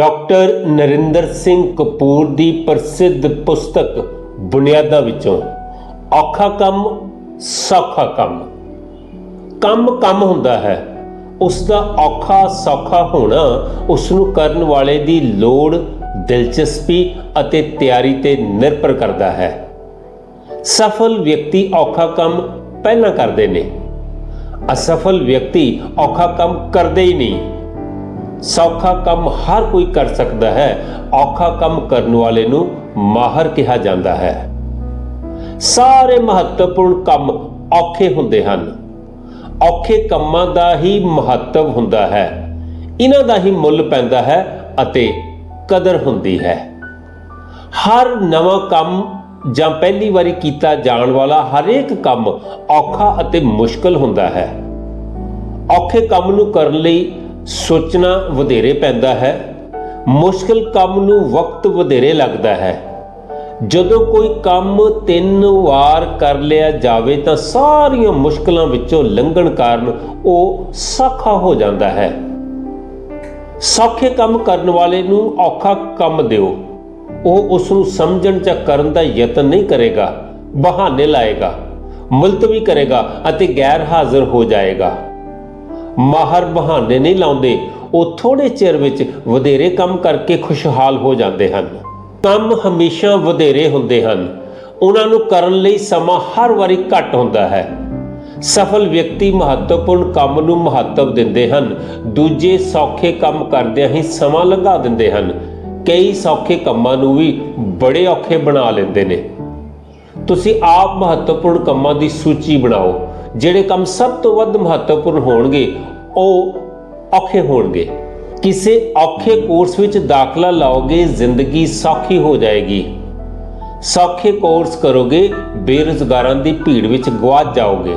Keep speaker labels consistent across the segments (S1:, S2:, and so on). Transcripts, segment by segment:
S1: Doctor Narinder Singh Kapoor ਦੀ ਪ੍ਰਸਿੱਧ ਪੁਸਤਕ ਬੁਨਿਆਦਾਂ ਵਿੱਚੋਂ ਔਖਾ ਕੰਮ, ਸੌਖਾ ਕੰਮ। ਕੰਮ ਕੰਮ ਹੁੰਦਾ ਹੈ। ਉਸ ਦਾ ਔਖਾ, ਸੌਖਾ ਹੋਣਾ ਉਸ ਨੂੰ ਕਰਨ ਵਾਲੇ ਦੀ ਲੋੜ, ਦਿਲਚਸਪੀ ਅਤੇ ਤਿਆਰੀ ਤੇ ਨਿਰਭਰ ਕਰਦਾ ਹੈ। ਸਫਲ ਵਿਅਕਤੀ ਔਖਾ ਕੰਮ ਪਹਿਲਾਂ ਕਰਦੇ ਨੇ। ਅਸਫਲ ਵਿਅਕਤੀ ਔਖਾ ਕੰਮ ਕਰਦੇ ਹੀ ਨਹੀਂ। ਸੌਖਾ ਕੰਮ ਹਰ ਕੋਈ ਕਰ ਸਕਦਾ ਹੈ। ਔਖਾ ਕੰਮ ਕਰਨ ਵਾਲੇ ਨੂੰ ਮਾਹਰ ਕਿਹਾ ਜਾਂਦਾ ਹੈ। ਸਾਰੇ ਮਹੱਤਵਪੂਰਨ ਕੰਮ ਔਖੇ ਹੁੰਦੇ ਹਨ। ਔਖੇ ਕੰਮਾਂ ਦਾ ਹੀ ਮਹੱਤਵ ਹੁੰਦਾ ਹੈ। ਇਹਨਾਂ ਦਾ ਹੀ ਮੁੱਲ ਪੈਂਦਾ ਹੈ ਅਤੇ ਕਦਰ ਹੁੰਦੀ ਹੈ। ਹਰ ਨਵਾਂ ਕੰਮ ਜਾਂ ਪਹਿਲੀ ਵਾਰੀ ਕੀਤਾ ਜਾਣ ਵਾਲਾ ਹਰੇਕ ਕੰਮ ਔਖਾ ਅਤੇ ਮੁਸ਼ਕਲ ਹੁੰਦਾ ਹੈ। ਔਖੇ ਕੰਮ ਨੂੰ ਕਰਨ ਲਈ ਸੋਚਣਾ ਵਧੇਰੇ ਪੈਂਦਾ ਹੈ, ਮੁਸ਼ਕਲ ਕੰਮ ਨੂੰ ਵਕਤ ਵਧੇਰੇ ਲੱਗਦਾ ਹੈ। ਜਦੋਂ ਕੋਈ ਕੰਮ ਤਿੰਨ ਵਾਰ ਕਰ ਲਿਆ ਜਾਵੇ ਤਾਂ ਸਾਰੀਆਂ ਮੁਸ਼ਕਲਾਂ ਵਿੱਚੋਂ ਲੰਘਣ ਕਾਰਨ ਉਹ ਸੌਖਾ ਹੋ ਜਾਂਦਾ ਹੈ। ਸੌਖੇ ਕੰਮ ਕਰਨ ਵਾਲੇ ਨੂੰ ਔਖਾ ਕੰਮ ਦਿਓ। ਉਹ ਉਸ ਨੂੰ ਸਮਝਣ ਜਾਂ ਕਰਨ ਦਾ ਯਤਨ ਨਹੀਂ ਕਰੇਗਾ, ਬਹਾਨੇ ਲਾਏਗਾ, ਮੁਲਤਵੀ ਕਰੇਗਾ ਅਤੇ ਗੈਰ ਹਾਜ਼ਰ ਹੋ ਜਾਏਗਾ। ਮਾਹਰ ਬਹਾਨੇ ਨਹੀਂ ਲਾਉਂਦੇ, ਉਹ ਥੋੜੇ ਚਿਰ ਵਿੱਚ ਵਧੇਰੇ ਕੰਮ ਕਰਕੇ ਖੁਸ਼ਹਾਲ ਹੋ ਜਾਂਦੇ ਹਨ। ਕੰਮ ਹਮੇਸ਼ਾ ਵਧੇਰੇ ਹੁੰਦੇ ਹਨ। ਉਹਨਾਂ ਨੂੰ ਕਰਨ ਲਈ ਸਮਾਂ ਹਰ ਵਾਰੀ ਘੱਟ ਹੁੰਦਾ ਹੈ। ਸਫਲ ਵਿਅਕਤੀ ਮਹੱਤਵਪੂਰਨ ਕੰਮ ਨੂੰ ਮਹੱਤਵ ਦਿੰਦੇ ਹਨ। ਦੂਜੇ ਸੌਖੇ ਕੰਮ ਕਰਦਿਆਂ ਹੀ ਸਮਾਂ ਲੰਘਾ ਦਿੰਦੇ ਹਨ। ਕਈ ਸੌਖੇ ਕੰਮਾਂ ਨੂੰ ਵੀ ਬੜੇ ਔਖੇ ਬਣਾ ਲੈਂਦੇ ਨੇ। ਤੁਸੀਂ ਆਪ ਮਹੱਤਵਪੂਰਨ ਕੰਮਾਂ ਦੀ ਸੂਚੀ ਬਣਾਓ। ਜਿਹੜੇ ਕੰਮ ਸਭ ਤੋਂ ਵੱਧ ਮਹੱਤਵਪੂਰਨ ਹੋਣਗੇ, ਉਹ ਔਖੇ ਹੋਣਗੇ। ਕਿਸੇ ਔਖੇ ਕੋਰਸ ਵਿੱਚ ਦਾਖਲਾ ਲਾਓਗੇ, ਜ਼ਿੰਦਗੀ ਸੌਖੀ ਹੋ ਜਾਏਗੀ। ਸੌਖੇ ਕੋਰਸ ਕਰੋਗੇ, ਬੇਰੁਜ਼ਗਾਰਾਂ ਦੀ ਭੀੜ ਵਿੱਚ ਗਵਾਚ ਜਾਓਗੇ।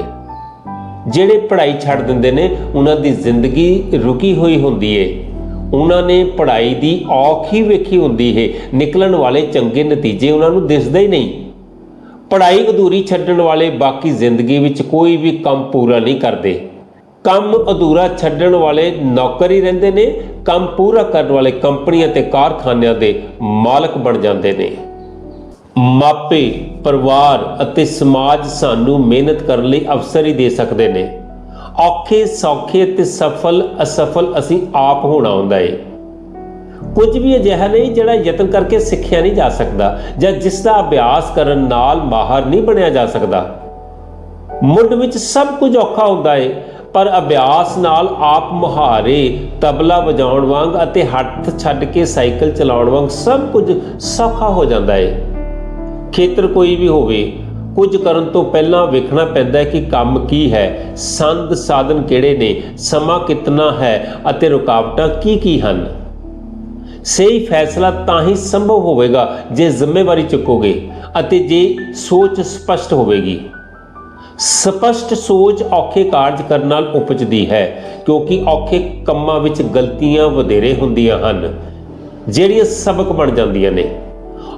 S1: ਜਿਹੜੇ ਪੜ੍ਹਾਈ ਛੱਡ ਦਿੰਦੇ ਨੇ, ਉਹਨਾਂ ਦੀ ਜ਼ਿੰਦਗੀ ਰੁਕੀ ਹੋਈ ਹੁੰਦੀ ਏ। ਉਹਨਾਂ ਨੇ ਪੜ੍ਹਾਈ ਦੀ ਔਖ ਹੀ ਵੇਖੀ ਹੁੰਦੀ ਏ। ਨਿਕਲਣ ਵਾਲੇ ਚੰਗੇ ਨਤੀਜੇ ਉਹਨਾਂ ਨੂੰ ਦਿਸਦੇ ਹੀ ਨਹੀਂ। ਪੜ੍ਹਾਈ ਅਧੂਰੀ ਛੱਡਣ ਵਾਲੇ ਬਾਕੀ ਜ਼ਿੰਦਗੀ ਵਿੱਚ ਕੋਈ ਵੀ ਕੰਮ ਪੂਰਾ ਨਹੀਂ ਕਰਦੇ। ਕੰਮ ਅਧੂਰਾ ਛੱਡਣ ਵਾਲੇ ਨੌਕਰ ਹੀ ਰਹਿੰਦੇ ਨੇ, ਕੰਮ ਪੂਰਾ ਕਰਨ ਵਾਲੇ ਕੰਪਨੀਆਂ ਤੇ ਕਾਰਖਾਨਿਆਂ ਦੇ ਮਾਲਕ ਬਣ ਜਾਂਦੇ ਨੇ। ਮਾਪੇ, ਪਰਿਵਾਰ ਅਤੇ ਸਮਾਜ ਸਾਨੂੰ ਮਿਹਨਤ ਕਰਨ ਲਈ ਅਵਸਰ ਹੀ ਦੇ ਸਕਦੇ ਨੇ। ਔਖੇ, ਸੌਖੇ ਤੇ ਸਫਲ, ਅਸਫਲ ਅਸੀਂ ਆਪ ਹੋਣਾ ਹੁੰਦਾ ਏ। ਕੁਝ ਵੀ ਅਜਿਹਾ ਨਹੀਂ ਜਿਹੜਾ ਯਤਨ ਕਰਕੇ ਸਿੱਖਿਆ ਨਹੀਂ ਜਾ ਸਕਦਾ ਜਾਂ ਜਿਸ ਦਾ ਅਭਿਆਸ ਕਰਨ ਨਾਲ ਮਾਹਰ ਨਹੀਂ ਬਣਿਆ ਜਾ ਸਕਦਾ। ਮੁੱਢ ਵਿੱਚ ਸਭ ਕੁਝ ਔਖਾ ਹੁੰਦਾ ਏ, ਪਰ ਅਭਿਆਸ ਨਾਲ ਆਪ ਮੁਹਾਰੇ, ਤਬਲਾ ਵਜਾਉਣ ਵਾਂਗ ਅਤੇ ਹੱਥ ਛੱਡ ਕੇ ਸਾਈਕਲ ਚਲਾਉਣ ਵਾਂਗ ਸਭ ਕੁਝ ਸੌਖਾ ਹੋ ਜਾਂਦਾ ਏ। ਖੇਤਰ ਕੋਈ ਵੀ ਹੋਵੇ, ਕੁਝ ਕਰਨ ਤੋਂ ਪਹਿਲਾਂ ਵੇਖਣਾ ਪੈਂਦਾ ਹੈ ਕਿ ਕੰਮ ਕੀ ਹੈ ਸੰਦ ਸਾਧਨ ਕਿਹੜੇ ਨੇ, ਸਮਾਂ ਕਿੰਨਾ ਹੈ ਅਤੇ ਰੁਕਾਵਟਾਂ ਕੀ ਕੀ ਹਨ। ਸਹੀ ਫੈਸਲਾ ਤਾਂ ਹੀ ਸੰਭਵ ਹੋਵੇਗਾ ਜੇ ਜ਼ਿੰਮੇਵਾਰੀ ਚੁੱਕੋਗੇ ਅਤੇ ਜੇ ਸੋਚ ਸਪਸ਼ਟ ਹੋਵੇਗੀ। ਸਪਸ਼ਟ ਸੋਚ ਔਖੇ ਕਾਰਜ ਕਰਨ ਨਾਲ ਉਪਜਦੀ ਹੈ, ਕਿਉਂਕਿ ਔਖੇ ਕੰਮਾਂ ਵਿੱਚ ਗਲਤੀਆਂ ਵਧੇਰੇ ਹੁੰਦੀਆਂ ਹਨ, ਜਿਹੜੀਆਂ ਸਬਕ ਬਣ ਜਾਂਦੀਆਂ ਨੇ।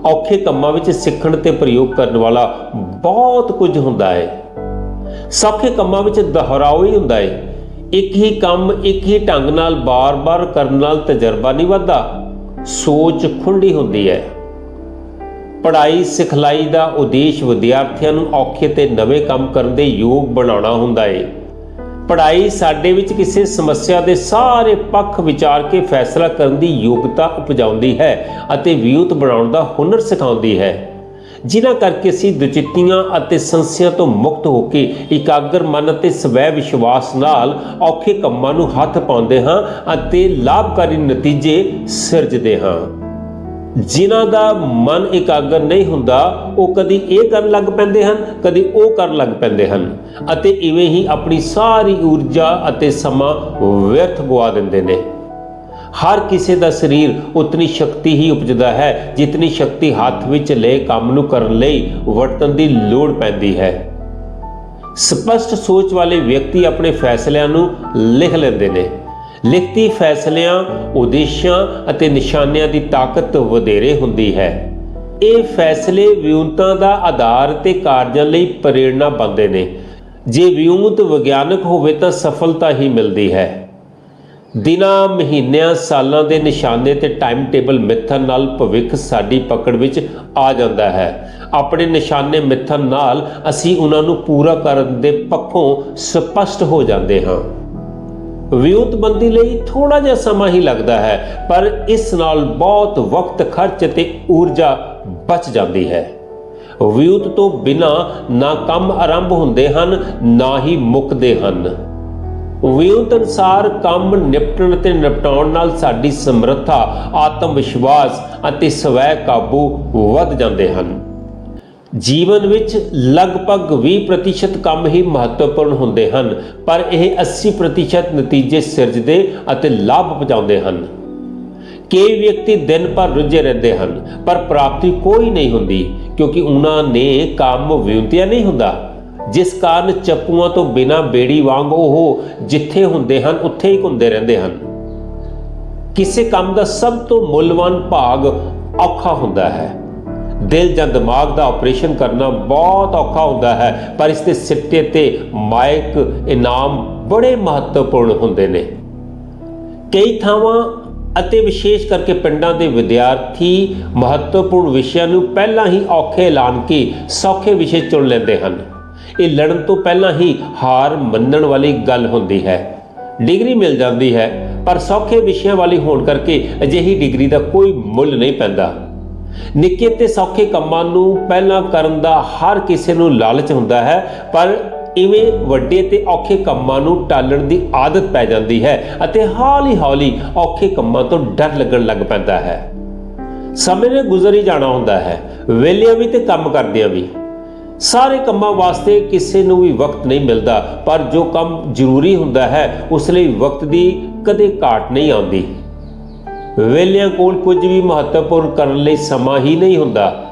S1: ਔਖੇ ਕੰਮਾਂ ਵਿੱਚ ਸਿੱਖਣ ਤੇ ਪ੍ਰਯੋਗ ਕਰਨ ਵਾਲਾ ਬਹੁਤ ਕੁਝ ਹੁੰਦਾ ਹੈ। ਸੌਖੇ ਕੰਮਾਂ ਵਿੱਚ ਦੁਹਰਾਓ ਹੀ ਹੁੰਦਾ ਹੈ। ਇੱਕ ਹੀ ਕੰਮ ਇੱਕ ਹੀ ਢੰਗ ਨਾਲ ਬਾਰ-ਬਾਰ ਕਰਨ ਨਾਲ ਤਜਰਬਾ ਨਹੀਂ ਵੱਧਦਾ। ਸੋਚ ਖੁੰਡੀ ਹੁੰਦੀ ਹੈ। ਪੜ੍ਹਾਈ ਸਿਖਲਾਈ ਦਾ ਉਦੇਸ਼ ਵਿਦਿਆਰਥੀਆਂ ਨੂੰ ਔਖੇ ਤੇ ਨਵੇਂ ਕੰਮ ਕਰਨ ਦੇ ਯੋਗ ਬਣਾਉਣਾ ਹੁੰਦਾ ਏ। ਪੜ੍ਹਾਈ ਸਾਡੇ ਵਿੱਚ ਕਿਸੇ ਸਮੱਸਿਆ ਦੇ ਸਾਰੇ ਪੱਖ ਵਿਚਾਰ ਕੇ ਫੈਸਲਾ ਕਰਨ ਦੀ ਯੋਗਤਾ ਉਪਜਾਉਂਦੀ ਹੈ ਅਤੇ ਵਿਊਤ ਬਣਾਉਣ ਦਾ ਹੁਨਰ ਸਿਖਾਉਂਦੀ ਹੈ। ਜਿਨ੍ਹਾਂ ਕਰਕੇ ਅਸੀਂ ਦੁਚਿੱਤੀਆਂ ਅਤੇ ਸੰਸਿਆਂ ਤੋਂ ਮੁਕਤ ਹੋ ਕੇ ਇਕਾਗਰ ਮਨ ਅਤੇ ਸਵੈ ਵਿਸ਼ਵਾਸ ਨਾਲ ਔਖੇ ਕੰਮਾਂ ਨੂੰ ਹੱਥ ਪਾਉਂਦੇ ਹਾਂ ਅਤੇ ਲਾਭਕਾਰੀ ਨਤੀਜੇ ਸਿਰਜਦੇ ਹਾਂ। ਜਿਨ੍ਹਾਂ ਦਾ ਮਨ ਇਕਾਗਰ ਨਹੀਂ ਹੁੰਦਾ, ਉਹ ਕਦੀ ਇਹ ਕਰਨ ਲੱਗ ਪੈਂਦੇ ਹਨ, ਕਦੀ ਉਹ ਕਰਨ ਲੱਗ ਪੈਂਦੇ ਹਨ ਅਤੇ ਇਵੇਂ ਹੀ ਆਪਣੀ ਸਾਰੀ ਊਰਜਾ ਅਤੇ ਸਮਾਂ ਵਿਅਰਥ ਗਵਾ ਦਿੰਦੇ ਨੇ। ਹਰ ਕਿਸੇ ਦਾ ਸਰੀਰ ਉਤਨੀ ਸ਼ਕਤੀ ਹੀ ਉਪਜਦਾ ਹੈ, ਜਿਤਨੀ ਸ਼ਕਤੀ ਹੱਥ ਵਿੱਚ ਲਏ ਕੰਮ ਨੂੰ ਕਰਨ ਲਈ ਵਰਤਣ ਦੀ ਲੋੜ ਪੈਂਦੀ ਹੈ। ਸਪਸ਼ਟ ਸੋਚ ਵਾਲੇ ਵਿਅਕਤੀ ਆਪਣੇ ਫੈਸਲਿਆਂ ਨੂੰ ਲਿਖ ਲੈਂਦੇ ਨੇ। ਲਿਖਤੀ ਫੈਸਲਿਆਂ, ਉਦੇਸ਼ਾਂ ਅਤੇ ਨਿਸ਼ਾਨਿਆਂ ਦੀ ਤਾਕਤ ਵਧੇਰੇ ਹੁੰਦੀ ਹੈ। ਇਹ ਫੈਸਲੇ ਵਿਉਂਤਾਂ ਦਾ ਆਧਾਰ ਤੇ ਕਾਰਜਾਂ ਲਈ ਪ੍ਰੇਰਣਾ ਬਣਦੇ ਨੇ। ਜੇ ਵਿਉਂਤ ਵਿਗਿਆਨਕ ਹੋਵੇ ਤਾਂ ਸਫਲਤਾ ਹੀ ਮਿਲਦੀ ਹੈ। ਦਿਨਾਂ, ਮਹੀਨਿਆਂ, ਸਾਲਾਂ ਦੇ ਨਿਸ਼ਾਨੇ ਤੇ ਟਾਈਮ ਟੇਬਲ ਮਿੱਥਣ ਨਾਲ ਭਵਿੱਖ ਸਾਡੀ ਪਕੜ ਵਿੱਚ ਆ ਜਾਂਦਾ ਹੈ। ਆਪਣੇ ਨਿਸ਼ਾਨੇ ਮਿੱਥਣ ਨਾਲ ਅਸੀਂ ਉਹਨਾਂ ਨੂੰ ਪੂਰਾ ਕਰਨ ਦੇ ਪੱਖੋਂ ਸਪਸ਼ਟ ਹੋ ਜਾਂਦੇ ਹਾਂ। ਵਿਉਂਤਬੰਦੀ ਲਈ ਥੋੜਾ ਜਿਹਾ ਸਮਾਂ ਹੀ ਲੱਗਦਾ ਹੈ, ਪਰ ਇਸ ਨਾਲ ਬਹੁਤ ਵਕਤ, ਖਰਚ ਤੇ ਊਰਜਾ ਬਚ ਜਾਂਦੀ ਹੈ। ਵਿਉਂਤ ਤੋਂ ਬਿਨਾ ਨਾ ਕੰਮ ਆਰੰਭ ਹੁੰਦੇ ਹਨ, ਨਾ ਹੀ ਮੁੱਕਦੇ ਹਨ। ਵਿਉਂਤ ਅਨਸਾਰ ਕੰਮ ਨਿਪਟਣ ਤੇ ਨਿਪਟਾਉਣ ਨਾਲ ਸਾਡੀ ਸਮਰੱਥਾ ਆਤਮ ਵਿਸ਼ਵਾਸ ਅਤੇ ਸਵੈ ਕਾਬੂ ਵੱਧ ਜਾਂਦੇ ਹਨ। ਜੀਵਨ ਵਿੱਚ ਲਗਭਗ 20% ਕੰਮ ਹੀ ਮਹੱਤਵਪੂਰਨ ਹੁੰਦੇ ਹਨ, ਪਰ ਇਹ 80% ਨਤੀਜੇ ਸਿਰਜਦੇ ਅਤੇ ਲਾਭ ਪਹੁੰਚਾਉਂਦੇ ਹਨ। ਕਈ ਵਿਅਕਤੀ ਦਿਨ ਭਰ ਰੁੱਝੇ ਰਹਿੰਦੇ ਹਨ, ਪਰ ਪ੍ਰਾਪਤੀ ਕੋਈ ਨਹੀਂ ਹੁੰਦੀ, ਕਿਉਂਕਿ ਉਹਨਾਂ ਨੇ ਕੰਮ ਵਿਉਂਤਿਆ ਨਹੀਂ ਹੁੰਦਾ। ਜਿਸ ਕਾਰਨ ਚੱਪੂਆਂ ਤੋਂ ਬਿਨਾ ਬੇੜੀ ਵਾਂਗ ਉਹ ਜਿੱਥੇ ਹੁੰਦੇ ਹਨ, ਉੱਥੇ ਹੀ ਘੁੰਮਦੇ ਰਹਿੰਦੇ ਹਨ। ਕਿਸੇ ਕੰਮ ਦਾ ਸਭ ਤੋਂ ਮੁੱਲਵਾਨ ਭਾਗ ਔਖਾ ਹੁੰਦਾ ਹੈ। ਦਿਲ ਜਾਂ ਦਿਮਾਗ ਦਾ ਆਪਰੇਸ਼ਨ ਕਰਨਾ ਬਹੁਤ ਔਖਾ ਹੁੰਦਾ ਹੈ, ਪਰ ਇਸ ਦੇ ਸਿੱਟੇ ਤੇ ਮਾਇਕ, ਇਨਾਮ ਬੜੇ ਮਹੱਤਵਪੂਰਨ ਹੁੰਦੇ ਨੇ। ਕਈ ਥਾਵਾਂ ਅਤੇ ਵਿਸ਼ੇਸ਼ ਕਰਕੇ ਪਿੰਡਾਂ ਦੇ ਵਿਦਿਆਰਥੀ ਮਹੱਤਵਪੂਰਨ ਵਿਸ਼ਿਆਂ ਨੂੰ ਪਹਿਲਾਂ ਹੀ ਔਖੇ, ਐਲਾਨ ਕੇ ਸੌਖੇ ਵਿਸ਼ੇ ਚੁਣ ਲੈਂਦੇ ਹਨ। ਇਹ ਲੜਨ ਤੋਂ ਪਹਿਲਾਂ ਹੀ ਹਾਰ ਮੰਨਣ ਵਾਲੀ ਗੱਲ ਹੁੰਦੀ ਹੈ। ਡਿਗਰੀ ਮਿਲ ਜਾਂਦੀ ਹੈ, ਪਰ ਸੌਖੇ ਵਿਸ਼ਿਆਂ ਵਾਲੀ ਹੋਣ ਕਰਕੇ ਅਜਿਹੀ ਡਿਗਰੀ ਦਾ ਕੋਈ ਮੁੱਲ ਨਹੀਂ ਪੈਂਦਾ। ਨਿੱਕੇ ਤੇ ਸੌਖੇ ਕੰਮਾਂ ਨੂੰ ਪਹਿਲਾਂ ਕਰਨ ਦਾ ਹਰ ਕਿਸੇ ਨੂੰ ਲਾਲਚ ਹੁੰਦਾ ਹੈ, ਪਰ ਇਵੇਂ ਵੱਡੇ ਤੇ ਔਖੇ ਕੰਮਾਂ ਨੂੰ ਟਾਲਣ ਦੀ ਆਦਤ ਪੈ ਜਾਂਦੀ ਹੈ ਅਤੇ ਹੌਲੀ-ਹੌਲੀ ਔਖੇ ਕੰਮਾਂ ਤੋਂ ਡਰ ਲੱਗਣ ਲੱਗ ਪੈਂਦਾ ਹੈ। ਸਮੇਂ ਨੇ ਗੁਜ਼ਰ ਹੀ ਜਾਣਾ ਹੁੰਦਾ ਹੈ ਵੇਲਿਆਂ ਵੀ ਤੇ ਕੰਮ ਕਰਦਿਆਂ ਵੀ। ਸਾਰੇ ਕੰਮਾਂ ਵਾਸਤੇ ਕਿਸੇ ਨੂੰ ਵੀ ਵਕਤ ਨਹੀਂ ਮਿਲਦਾ, ਪਰ ਜੋ ਕੰਮ ਜ਼ਰੂਰੀ ਹੁੰਦਾ ਹੈ, ਉਸ ਲਈ ਵਕਤ ਦੀ ਕਦੇ ਘਾਟ ਨਹੀਂ ਆਉਂਦੀ। ਵੇਲਿਆਂ ਕੋਲ ਕੁਝ ਵੀ ਮਹੱਤਵਪੂਰਨ ਕਰਨ ਲਈ ਸਮਾਂ ਹੀ ਨਹੀਂ ਹੁੰਦਾ,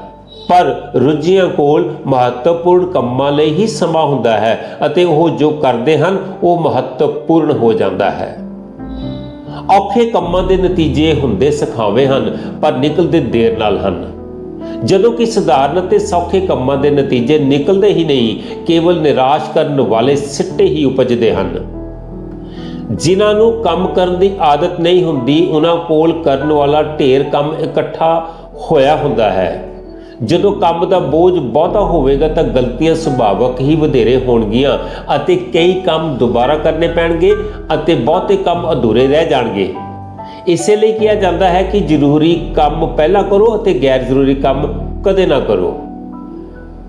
S1: ਪਰ ਰੁੱਝਿਆਂ ਕੋਲ ਮਹੱਤਵਪੂਰਨ ਕੰਮਾਂ ਲਈ ਹੀ ਸਮਾਂ ਹੁੰਦਾ ਹੈ ਅਤੇ ਉਹ ਜੋ ਕਰਦੇ ਹਨ, ਉਹ ਮਹੱਤਵਪੂਰਨ ਹੋ ਜਾਂਦਾ ਹੈ। ਔਖੇ ਕੰਮਾਂ ਦੇ ਨਤੀਜੇ ਹੁੰਦੇ ਸਖਾਵੇ ਹਨ, ਪਰ ਨਿਕਲਦੇ ਦੇਰ ਨਾਲ ਹਨ। ਜਦੋਂ ਕਿ ਸਧਾਰਨ ਅਤੇ ਸੌਖੇ ਕੰਮਾਂ ਦੇ ਨਤੀਜੇ ਨਿਕਲਦੇ ਹੀ ਨਹੀਂ, ਕੇਵਲ ਨਿਰਾਸ਼ ਕਰਨ ਵਾਲੇ ਸਿੱਟੇ ਹੀ ਉਪਜਦੇ ਹਨ। ਜਿਨ੍ਹਾਂ ਨੂੰ ਕੰਮ ਕਰਨ ਦੀ ਆਦਤ ਨਹੀਂ ਹੁੰਦੀ, ਉਹਨਾਂ ਕੋਲ ਕਰਨ ਵਾਲਾ ਢੇਰ ਕੰਮ ਇਕੱਠਾ ਹੋਇਆ ਹੁੰਦਾ ਹੈ। ਜਦੋਂ ਕੰਮ ਦਾ ਬੋਝ ਬਹੁਤਾ ਹੋਵੇਗਾ ਤਾਂ ਗਲਤੀਆਂ ਸੁਭਾਵਕ ਹੀ ਵਧੇਰੇ ਹੋਣਗੀਆਂ ਅਤੇ ਕਈ ਕੰਮ ਦੁਬਾਰਾ ਕਰਨੇ ਪੈਣਗੇ ਅਤੇ ਬਹੁਤੇ ਕੰਮ ਅਧੂਰੇ ਰਹਿ ਜਾਣਗੇ। ਇਸੇ ਲਈ ਕਿਹਾ ਜਾਂਦਾ ਹੈ ਕਿ ਜ਼ਰੂਰੀ ਕੰਮ ਪਹਿਲਾਂ ਕਰੋ ਅਤੇ ਗੈਰ ਜ਼ਰੂਰੀ ਕੰਮ ਕਦੇ ਨਾ ਕਰੋ।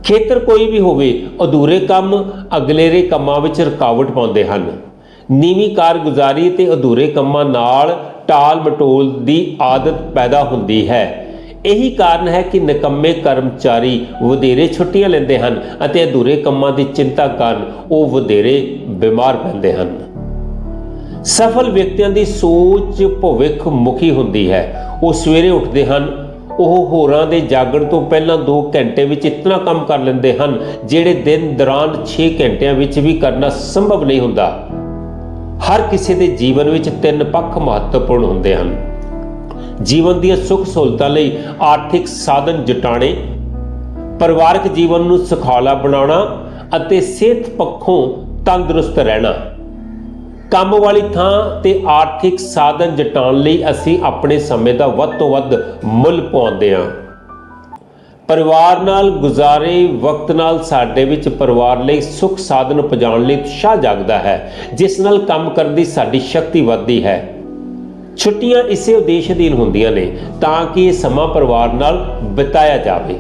S1: ਖੇਤਰ ਕੋਈ ਵੀ ਹੋਵੇ, ਅਧੂਰੇ ਕੰਮ ਅਗਲੇਰੇ ਕੰਮਾਂ ਵਿੱਚ ਰੁਕਾਵਟ ਪਾਉਂਦੇ ਹਨ। ਨੀਵੀਂ ਕਾਰਗੁਜ਼ਾਰੀ ਤੇ ਅਧੂਰੇ ਕੰਮਾਂ ਨਾਲ ਟਾਲ ਮਟੋਲ ਦੀ ਆਦਤ ਪੈਦਾ ਹੁੰਦੀ ਹੈ। ਇਹੀ ਕਾਰਨ ਹੈ ਕਿ ਨਿਕੰਮੇ ਕਰਮਚਾਰੀ ਵਧੇਰੇ ਛੁੱਟੀਆਂ ਲੈਂਦੇ ਹਨ ਅਤੇ ਅਧੂਰੇ ਕੰਮਾਂ ਦੀ ਚਿੰਤਾ ਕਾਰਨ ਉਹ ਵਧੇਰੇ ਬਿਮਾਰ ਪੈਂਦੇ ਹਨ। ਸਫਲ ਵਿਅਕਤੀਆਂ ਦੀ ਸੋਚ ਭਵਿੱਖ ਮੁਖੀ ਹੁੰਦੀ ਹੈ। ਉਹ ਸਵੇਰੇ ਉੱਠਦੇ ਹਨ। ਉਹ ਹੋਰਾਂ ਦੇ ਜਾਗਣ ਤੋਂ ਪਹਿਲਾਂ 2 ਘੰਟੇ ਵਿੱਚ ਇਤਨਾ ਕੰਮ ਕਰ ਲੈਂਦੇ ਹਨ, ਜਿਹੜੇ ਦਿਨ ਦੌਰਾਨ 6 ਘੰਟਿਆਂ ਵਿੱਚ ਵੀ ਕਰਨਾ ਸੰਭਵ ਨਹੀਂ ਹੁੰਦਾ। ਹਰ ਕਿਸੇ ਦੇ ਜੀਵਨ ਵਿੱਚ ਤਿੰਨ ਪੱਖ ਮਹੱਤਵਪੂਰਨ ਹੁੰਦੇ ਹਨ। ਜੀਵਨ ਦੀਆਂ ਸੁੱਖ ਸਹੂਲਤਾਂ ਲਈ ਆਰਥਿਕ ਸਾਧਨ ਜਟਾਣੇ, ਪਰਿਵਾਰਕ ਜੀਵਨ ਨੂੰ ਸੁਖਾਲਾ ਬਣਾਉਣਾ ਅਤੇ ਸਿਹਤ ਪੱਖੋਂ ਤੰਦਰੁਸਤ ਰਹਿਣਾ। ਕੰਮ ਵਾਲੀ ਥਾਂ ਤੇ ਆਰਥਿਕ ਸਾਧਨ ਜਟਾਉਣ ਲਈ ਅਸੀਂ ਆਪਣੇ ਸਮੇਂ ਦਾ ਵੱਧ ਤੋਂ ਵੱਧ ਮੁੱਲ ਪਾਉਂਦੇ ਹਾਂ। ਪਰਿਵਾਰ ਨਾਲ ਗੁਜ਼ਾਰੇ ਵਕਤ ਨਾਲ ਸਾਡੇ ਵਿੱਚ ਪਰਿਵਾਰ ਲਈ ਸੁੱਖ ਸਾਧਨ ਪਹੁੰਚਾਉਣ ਲਈ ਉਤਸ਼ਾਹ ਜਾਗਦਾ ਹੈ, ਜਿਸ ਨਾਲ ਕੰਮ ਕਰਨ ਦੀ ਸਾਡੀ ਸ਼ਕਤੀ ਵੱਧਦੀ ਹੈ। ਛੁੱਟੀਆਂ ਇਸੇ ਉਦੇਸ਼ ਅਧੀਨ ਹੁੰਦੀਆਂ ਨੇ ਤਾਂ ਕਿ ਇਹ ਸਮਾਂ ਪਰਿਵਾਰ ਨਾਲ ਬਿਤਾਇਆ ਜਾਵੇ।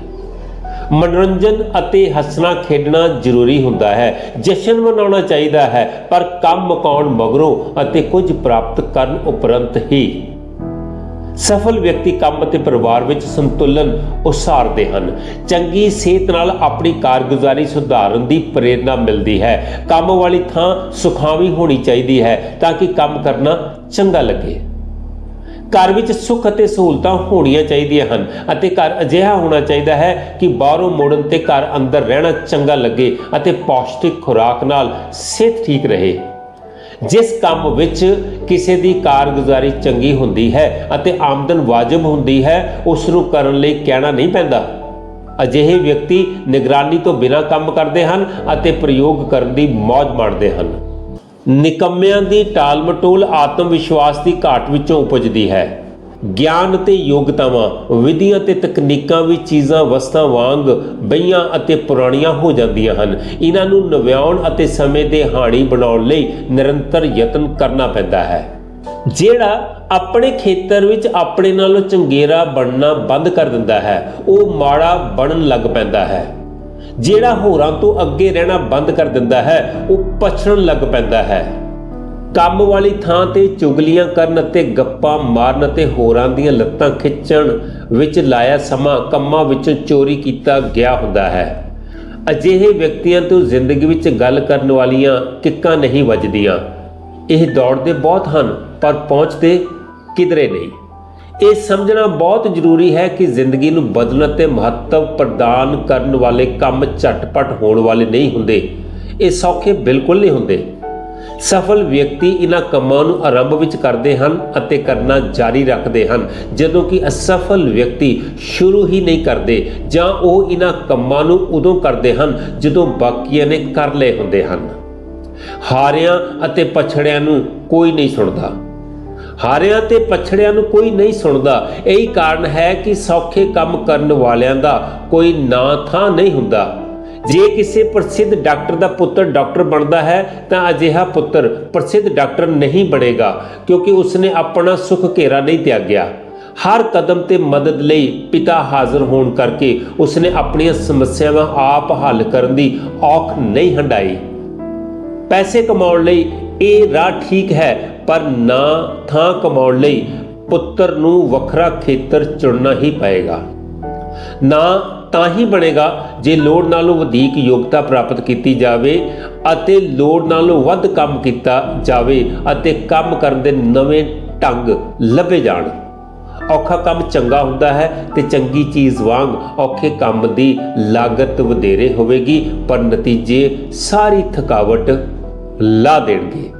S1: ਮਨੋਰੰਜਨ ਅਤੇ ਹੱਸਣਾ ਖੇਡਣਾ ਜ਼ਰੂਰੀ ਹੁੰਦਾ ਹੈ। ਜਸ਼ਨ ਮਨਾਉਣਾ ਚਾਹੀਦਾ ਹੈ, ਪਰ ਕੰਮ ਮੁਕਾਉਣ ਮਗਰੋਂ ਅਤੇ ਕੁਝ ਪ੍ਰਾਪਤ ਕਰਨ ਉਪਰੰਤ ਹੀ। ਸਫਲ ਵਿਅਕਤੀ ਕੰਮ ਅਤੇ ਪਰਿਵਾਰ ਵਿੱਚ ਸੰਤੁਲਨ ਉਸਾਰਦੇ ਹਨ। ਚੰਗੀ ਸਿਹਤ ਨਾਲ ਆਪਣੀ ਕਾਰਗੁਜ਼ਾਰੀ ਸੁਧਾਰਨ ਦੀ ਪ੍ਰੇਰਣਾ ਮਿਲਦੀ ਹੈ। ਕੰਮ ਵਾਲੀ ਥਾਂ ਸੁਖਾਵੀ ਹੋਣੀ ਚਾਹੀਦੀ ਹੈ ਤਾਂ ਕਿ ਕੰਮ ਕਰਨਾ ਚੰਗਾ ਲੱਗੇ। ਘਰ ਵਿੱਚ ਸੁੱਖ ਅਤੇ ਸਹੂਲਤਾਂ ਹੋਣੀਆਂ ਚਾਹੀਦੀਆਂ ਹਨ ਅਤੇ ਘਰ ਅਜਿਹਾ ਹੋਣਾ ਚਾਹੀਦਾ ਹੈ ਕਿ ਬਾਹਰੋਂ ਮੁੜਨ ਤੇ ਘਰ ਅੰਦਰ ਰਹਿਣਾ ਚੰਗਾ ਲੱਗੇ ਅਤੇ ਪੌਸ਼ਟਿਕ ਖੁਰਾਕ ਨਾਲ ਸਿਹਤ ਠੀਕ ਰਹੇ। ਜਿਸ ਕੰਮ ਵਿੱਚ ਕਿਸੇ ਦੀ ਕਾਰਗੁਜ਼ਾਰੀ ਚੰਗੀ ਹੁੰਦੀ ਹੈ ਅਤੇ ਆਮਦਨ ਵਾਜਬ ਹੁੰਦੀ ਹੈ ਉਸ ਨੂੰ ਕਰਨ ਲਈ ਕਹਿਣਾ ਨਹੀਂ ਪੈਂਦਾ। ਅਜਿਹੇ ਵਿਅਕਤੀ ਨਿਗਰਾਨੀ ਤੋਂ ਬਿਨਾਂ ਕੰਮ ਕਰਦੇ ਹਨ ਅਤੇ ਪ੍ਰਯੋਗ ਕਰਨ ਦੀ ਮੌਜ ਮਾਣਦੇ ਹਨ। ਨਿਕੰਮਿਆਂ ਦੀ ਟਾਲਮਟੋਲ ਆਤਮ ਵਿਸ਼ਵਾਸ ਦੀ ਘਾਟ ਵਿੱਚੋਂ ਉਪਜਦੀ ਹੈ। ਗਿਆਨ ਅਤੇ ਯੋਗਤਾਵਾਂ, ਵਿਧੀਆਂ ਤੇ ਤਕਨੀਕਾਂ ਵੀ ਚੀਜ਼ਾਂ, ਵਸਤਾਂ ਵਾਂਗ ਬਈਆਂ ਅਤੇ ਪੁਰਾਣੀਆਂ ਹੋ ਜਾਂਦੀਆਂ ਹਨ। ਇਹਨਾਂ ਨੂੰ ਨਵਿਆਉਣ ਅਤੇ ਸਮੇਂ ਦੇ ਹਾਣੀ ਬਣਾਉਣ ਲਈ ਨਿਰੰਤਰ ਯਤਨ ਕਰਨਾ ਪੈਂਦਾ ਹੈ। ਜਿਹੜਾ ਆਪਣੇ ਖੇਤਰ ਵਿੱਚ ਆਪਣੇ ਨਾਲੋਂ ਚੰਗੇਰਾ ਬਣਨਾ ਬੰਦ ਕਰ ਦਿੰਦਾ ਹੈ, ਉਹ ਮਾੜਾ ਬਣਨ ਲੱਗ ਪੈਂਦਾ ਹੈ। ਜਿਹੜਾ ਹੋਰਾਂ ਤੋਂ ਅੱਗੇ ਰਹਿਣਾ ਬੰਦ ਕਰ ਦਿੰਦਾ ਹੈ, ਉਹ ਪਛੜਨ ਲੱਗ ਪੈਂਦਾ ਹੈ। ਕੰਮ ਵਾਲੀ ਥਾਂ ਤੇ ਚੁਗਲੀਆਂ ਕਰਨ ਅਤੇ ਗੱਪਾਂ ਮਾਰਨ ਅਤੇ ਹੋਰਾਂ ਦੀਆਂ ਲੱਤਾਂ ਖਿੱਚਣ ਵਿੱਚ ਲਾਇਆ ਸਮਾਂ ਕੰਮਾਂ ਵਿੱਚੋਂ ਚੋਰੀ ਕੀਤਾ ਗਿਆ ਹੁੰਦਾ ਹੈ। ਅਜਿਹੇ ਵਿਅਕਤੀਆਂ ਤੋਂ ਜ਼ਿੰਦਗੀ ਵਿੱਚ ਗੱਲ ਕਰਨ ਵਾਲੀਆਂ ਕਿੱਕਾਂ ਨਹੀਂ ਵੱਜਦੀਆਂ। ਇਹ ਦੌੜਦੇ ਬਹੁਤ ਹਨ, ਪਰ ਪਹੁੰਚਦੇ ਕਿਧਰੇ ਨਹੀਂ। ਇਹ ਸਮਝਣਾ ਬਹੁਤ ਜ਼ਰੂਰੀ ਹੈ ਕਿ ਜ਼ਿੰਦਗੀ ਨੂੰ ਬਦਲਣ ਅਤੇ ਮਹੱਤਵ ਪ੍ਰਦਾਨ ਕਰਨ ਵਾਲੇ ਕੰਮ ਝਟਪਟ ਹੋਣ ਵਾਲੇ ਨਹੀਂ ਹੁੰਦੇ। ਇਹ ਸੌਖੇ ਬਿਲਕੁਲ ਨਹੀਂ ਹੁੰਦੇ। ਸਫਲ ਵਿਅਕਤੀ ਇਹਨਾਂ ਕੰਮਾਂ ਨੂੰ ਆਰੰਭ ਵਿੱਚ ਕਰਦੇ ਹਨ ਅਤੇ ਕਰਨਾ ਜਾਰੀ ਰੱਖਦੇ ਹਨ। ਜਦੋਂ ਕਿ ਅਸਫਲ ਵਿਅਕਤੀ ਸ਼ੁਰੂ ਹੀ ਨਹੀਂ ਕਰਦੇ ਜਾਂ ਉਹ ਇਹਨਾਂ ਕੰਮਾਂ ਨੂੰ ਉਦੋਂ ਕਰਦੇ ਹਨ ਜਦੋਂ ਬਾਕੀਆਂ ਨੇ ਕਰ ਲਏ ਹੁੰਦੇ ਹਨ। ਹਾਰਿਆਂ ਅਤੇ ਪਛੜਿਆਂ ਨੂੰ ਕੋਈ ਨਹੀਂ ਸੁਣਦਾ। ਹਾਰਿਆਂ ਤੇ ਪਛੜਿਆਂ ਨੂੰ ਕੋਈ ਨਹੀਂ ਸੁਣਦਾ। ਇਹੀ ਕਾਰਨ ਹੈ ਕਿ ਸੌਖੇ ਕੰਮ ਕਰਨ ਵਾਲਿਆਂ ਦਾ ਕੋਈ ਨਾਂ ਥਾਂ ਨਹੀਂ ਹੁੰਦਾ। ਜੇ ਕਿਸੇ ਪ੍ਰਸਿੱਧ ਡਾਕਟਰ ਦਾ ਪੁੱਤਰ ਡਾਕਟਰ ਬਣਦਾ ਹੈ, ਤਾਂ ਅਜਿਹਾ ਪੁੱਤਰ ਪ੍ਰਸਿੱਧ ਡਾਕਟਰ ਨਹੀਂ ਬਣੇਗਾ, ਕਿਉਂਕਿ ਉਸਨੇ ਆਪਣਾ ਸੁਖ ਘੇਰਾ ਨਹੀਂ ਤਿਆਗਿਆ। ਹਰ ਕਦਮ ਤੇ ਮਦਦ ਲਈ ਪਿਤਾ ਹਾਜ਼ਰ ਹੋਣ ਕਰਕੇ ਉਸਨੇ ਆਪਣੀਆਂ ਸਮੱਸਿਆਵਾਂ ਆਪ ਹੱਲ ਕਰਨ ਦੀ ਔਖ ਨਹੀਂ ਹੰਡਾਈ। ਪੈਸੇ ਕਮਾਉਣ ਲਈ ਇਹ ਰਾਹ ਠੀਕ ਹੈ, ਪਰ ਨਾ ਥਾਂ ਕਮਾਉਣ ਲਈ ਪੁੱਤਰ ਨੂੰ ਵੱਖਰਾ ਖੇਤਰ ਚੁਣਨਾ ਹੀ ਪਏਗਾ। ਨਾ ਤਾਂ ਹੀ ਬਣੇਗਾ, ਜੇ ਲੋੜ ਨਾਲੋਂ ਵਧੇਕ ਯੋਗਤਾ ਪ੍ਰਾਪਤ ਕੀਤੀ ਜਾਵੇ ਅਤੇ ਲੋੜ ਨਾਲੋਂ ਵੱਧ ਕੰਮ ਕੀਤਾ ਜਾਵੇ ਅਤੇ ਕੰਮ ਕਰਨ ਦੇ ਨਵੇਂ ਢੰਗ ਲੱਭੇ ਜਾਣ। ਔਖਾ ਕੰਮ ਚੰਗਾ ਹੁੰਦਾ ਹੈ ਤੇ ਚੰਗੀ ਚੀਜ਼ ਵਾਂਗ ਔਖੇ ਕੰਮ ਦੀ ਲਾਗਤ ਵਧੇਰੇ ਹੋਵੇਗੀ, ਪਰ ਨਤੀਜੇ ਸਾਰੀ ਥਕਾਵਟ ਲਾ ਦੇਣਗੇ।